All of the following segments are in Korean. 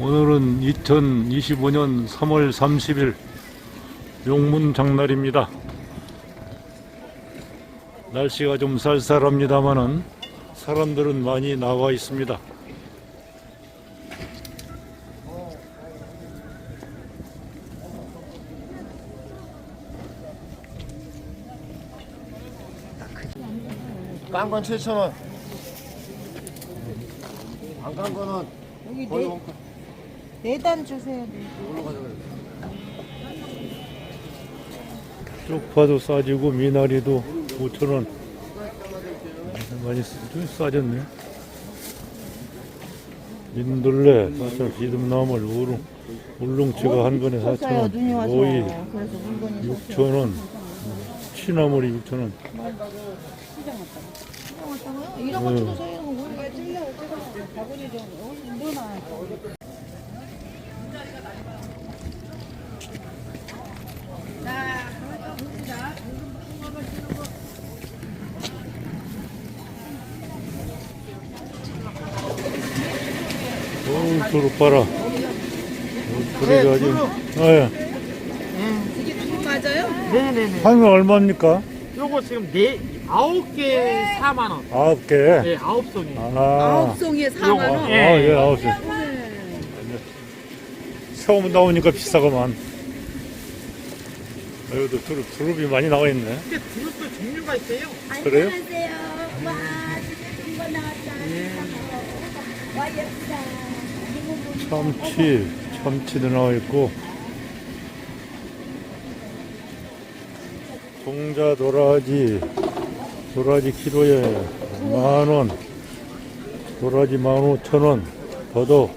오늘은 2025년 3월 30일 용문 장날입니다. 날씨가 좀 쌀쌀합니다만은 사람들은 많이 나와 있습니다. 깐건 7,000원. 안 깐 거는 거의 네, 원가. 네단 주세요. 네. 쪽파도 싸지고 미나리도 5천원 많이 좀 싸졌네 민들레 4천 시듬나물 우릉 울릉치가 한 4천원 와서. 오이 그래서 물건이 6천원 취나물이 6천원 섰어요. 이런 거 음. 주세요. 우리가 찔러 바구니 두릅 봐라 어, 두릅이 아주 아, 예. 이게 두부 맞아요? 네네네. 한개 얼마입니까? 요거 지금 네 아홉 개 4만 원. 아홉 개 네, 아홉 송이. 아, 아홉 송이에 4만 원. 아, 예, 아홉 개 처음 나오니까 비싸구만 여기도 두릅, 두릅이 많이 나와 있네 근데 두릅도 종류가 있어요. 그래요? 안녕하세요. 와, 이거 나왔다. 와, 예쁘다. 참치, 참치도 나와 있고 동자 도라지, 도라지 키로에 만원, 도라지 만 오천원, 더덕,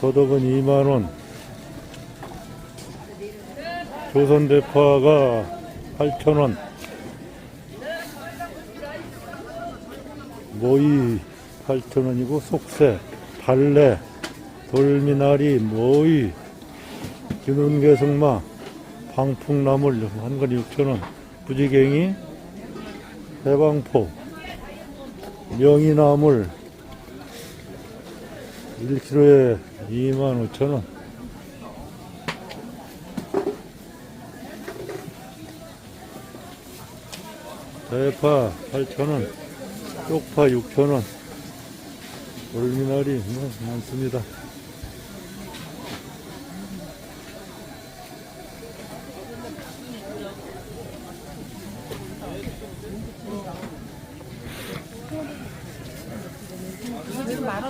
더덕은 이만원, 조선대파가 팔천원, 모이 8,000원이고 속세, 달래, 돌미나리, 모이, 기눈개승마, 방풍나물 한 건이 6,000원, 부지갱이, 해방포, 명이나물 1kg에 25,000원. 대파 8,000원, 쪽파 6,000원, 돌미나리 뭐 많습니다.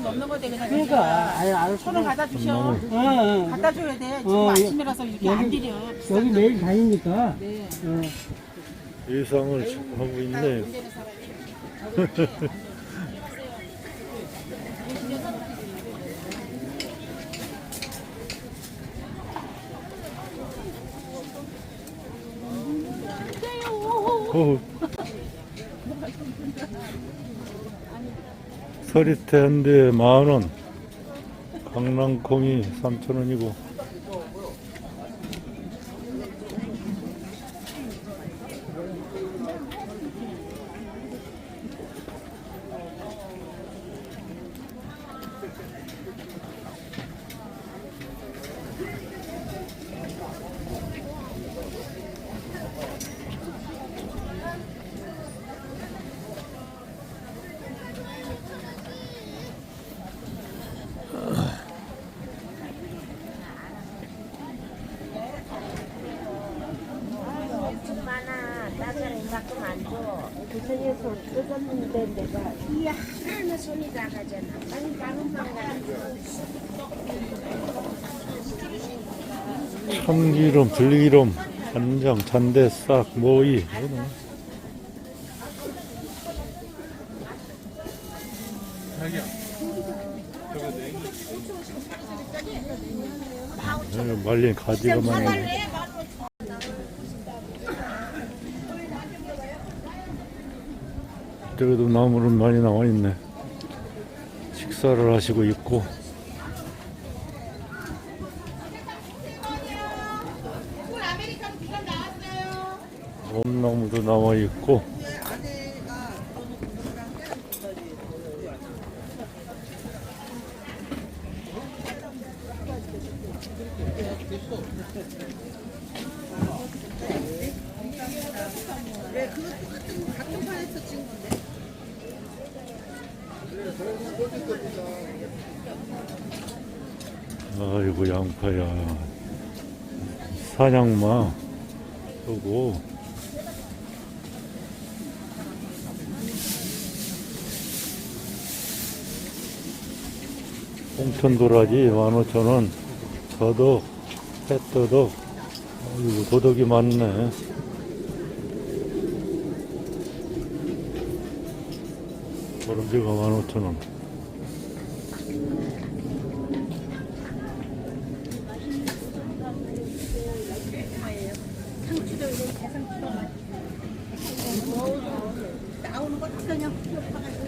넘는 건데 그냥 그러니까 아예 알았어. 천원 갖다 주셔. 어, 어. 갖다 줘야 돼. 지금 어, 아침이라서 이렇게 안 여기- 드려. 여기 매일 다니니까. 네. 어. 예상을 하고 있네요. 어후. 서리태 한 대에 만원, 강낭콩이 삼천원이고, 많아. 나사를 가끔 안 줘. 구석에서 뜯었는데 내가 이 하나 손이 나가잖아. 빨리 나눈만 가는 참기름, 들기름, 간장, 잔대, 싹, 모이. 이거는 네, 말린 가지가 많네. 저기도 나물은 많이 나와 있네. 식사를 하시고 있고. 엄나무도 나와 있고. 아이고 양파야. 사냥마. 그리고 홍천도라지 15,000원. 더덕 햇더덕. 아이고 도덕이 많네 모름지가 15,000원 나오는 거 그냥 풀어가지고